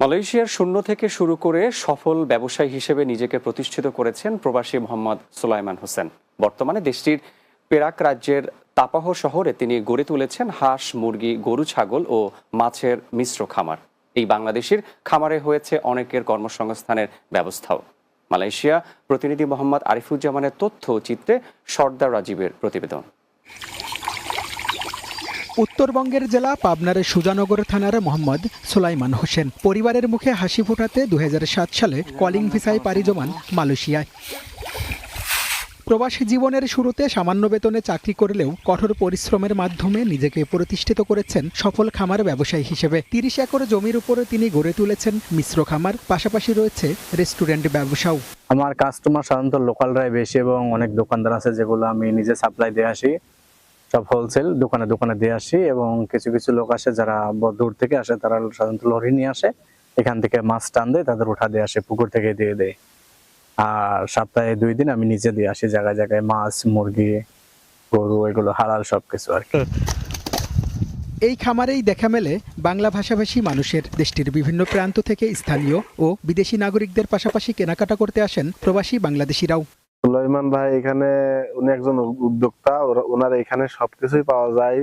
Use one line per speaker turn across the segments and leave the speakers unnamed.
মালয়েশিয়ার শূন্য থেকে শুরু করে সফল ব্যবসায়ী হিসেবে নিজেকে প্রতিষ্ঠিত করেছেন প্রবাসী মোহাম্মদ সুলাইমান হোসেন। বর্তমানে দেশটির পেরাক রাজ্যের তাপাহ শহরে তিনি গড়ে তুলেছেন হাঁস, মুরগি, গরু, ছাগল ও মাছের মিশ্র খামার। এই বাংলাদেশের খামারে হয়েছে অনেকের কর্মসংস্থানের ব্যবস্থাও। মালয়েশিয়া প্রতিনিধি মোহাম্মদ আরিফুজ্জামানের তথ্য চিত্রে সর্দার রাজীবের প্রতিবেদন।
উত্তরবঙ্গের জেলা পাবনার সুজানগর থানার মোহাম্মদ সুলাইমান হোসেন। পরিবারের মুখে হাসি ফোটাতে দু হাজার সাত সালে কলিং ভিসায় পাড়ি জমান মালয়েশিয়ায়। প্রবাসী জীবনের শুরুতে সামান্য বেতনে চাকরি করলেও কঠোর পরিশ্রমের মাধ্যমে নিজেকে প্রতিষ্ঠিত করেছেন সফল খামার ব্যবসায়ী হিসেবে। তিরিশ একর জমির উপরে তিনি গড়ে তুলেছেন মিশ্র খামার, পাশাপাশি রয়েছে রেস্টুরেন্ট ব্যবসাও।
আমার কাস্টমার সাধারণত লোকালরাই বেশি এবং অনেক দোকানদার আছে যেগুলো আমি নিজে সাপ্লাই দিয়ে আসি। সব হোলসেল দোকানে দোকানে দিয়ে আসি এবং কিছু কিছু লোক আসে যারা দূর থেকে আসে, তারা সাধারণত লরি নিয়ে আসে। এখান থেকে মাছ টান দেয়, তাদের উঠা দিয়ে আসে, পুকুর থেকে দিয়ে দেয়। আর সপ্তাহে দুই দিন আমি নিজে দিয়ে আসি, জায়গায় জায়গায় মাছ, মুরগি, গরু, এগুলো, হালাল সবকিছু আর কি।
এই খামারেই দেখা মেলে বাংলা ভাষাভাষী মানুষের দেশটির বিভিন্ন প্রান্ত থেকে স্থানীয় ও বিদেশি নাগরিকদের পাশাপাশি কেনাকাটা করতে আসেন প্রবাসী বাংলাদেশিরাও।
সুলাইমান ভাই এখানে, উনি একজন উদ্যোক্তা। ওনার এখানে সবকিছুই পাওয়া যায়।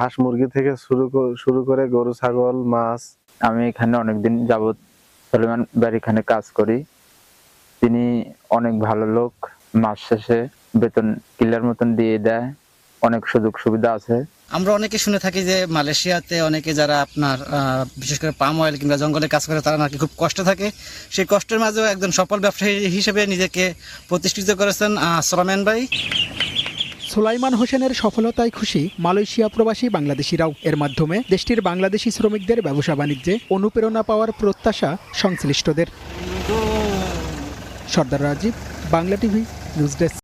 হাঁস মুরগি থেকে শুরু শুরু করে গরু, ছাগল, মাছ।
আমি এখানে অনেকদিন যাবত সুলাইমান ভাইয়ের এখানে কাজ করি। তিনি অনেক ভালো লোক। মাস শেষে বেতন, কিলার মতন দিয়ে দেয়। অনেক সুযোগ সুবিধা আছে।
আমরা অনেকে শুনে থাকি যে মালয়েশিয়াতে অনেকে যারা আপনার বিশেষ করে পাম অয়েল কিংবা জঙ্গলে কাজ করে তারা নাকি খুব কষ্ট থাকে। সেই কষ্টের মাঝেও একজন সফল ব্যবসায়ী হিসেবে নিজেকে প্রতিষ্ঠিত করেছেন সোলামেন ভাই।
সুলাইমান হোসেনের সফলতায় খুশি মালয়েশিয়া প্রবাসী বাংলাদেশিরাও। এর মাধ্যমে দেশটির বাংলাদেশি শ্রমিকদের ব্যবসা বাণিজ্যে অনুপ্রেরণা পাওয়ার প্রত্যাশা সংশ্লিষ্টদের। Sardar Rajib Bangla TV news desk.